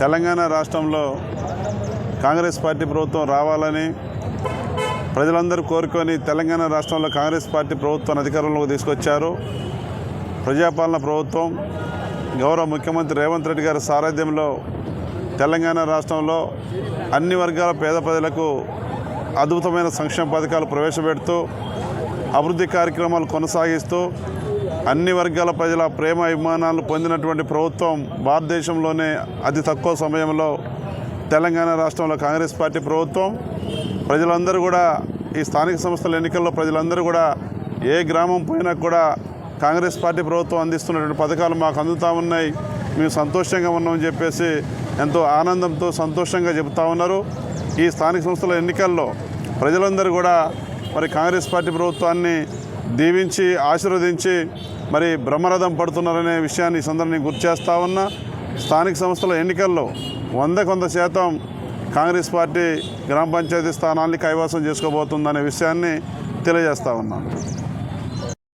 తెలంగాణ రాష్ట్రంలో కాంగ్రెస్ పార్టీ ప్రభుత్వం రావాలని ప్రజలందరూ కోరుకొని తెలంగాణ రాష్ట్రంలో కాంగ్రెస్ పార్టీ ప్రభుత్వాన్ని అధికారంలోకి తీసుకొచ్చారు. ప్రజాపాలన ప్రభుత్వం గౌరవ ముఖ్యమంత్రి రేవంత్ రెడ్డి గారి సారథ్యంలో తెలంగాణ రాష్ట్రంలో అన్ని వర్గాల పేద ప్రజలకు అద్భుతమైన సంక్షేమ పథకాలు ప్రవేశపెడుతూ అభివృద్ధి కార్యక్రమాలు కొనసాగిస్తూ అన్ని వర్గాల ప్రజల ప్రేమ అభిమానాలు పొందినటువంటి ప్రభుత్వం భారతదేశంలోనే అతి తక్కువ సమయంలో తెలంగాణ రాష్ట్రంలో కాంగ్రెస్ పార్టీ ప్రభుత్వం. ప్రజలందరూ కూడా ఈ స్థానిక సంస్థల ఎన్నికల్లో ప్రజలందరూ కూడా ఏ గ్రామం పోయినా కూడా కాంగ్రెస్ పార్టీ ప్రభుత్వం అందిస్తున్నటువంటి పథకాలు మాకు అందుతూ ఉన్నాయి. మేము సంతోషంగా ఉన్నామని చెప్పేసి ఎంతో ఆనందంతో సంతోషంగా చెబుతా ఉన్నారు. ఈ స్థానిక సంస్థల ఎన్నికల్లో ప్రజలందరూ కూడా మరి కాంగ్రెస్ పార్టీ ప్రభుత్వాన్ని దీవించి ఆశీర్వదించి మరి బ్రహ్మరథం పడుతున్నారనే విషయాన్ని ఈ సందర్భంగా గుర్తు చేస్తా ఉన్నా. స్థానిక సంస్థల ఎన్నికల్లో వంద కొంత శాతం కాంగ్రెస్ పార్టీ గ్రామ పంచాయతీ స్థానాన్ని కైవసం చేసుకోబోతుందనే విషయాన్ని తెలియజేస్తా ఉన్నాను.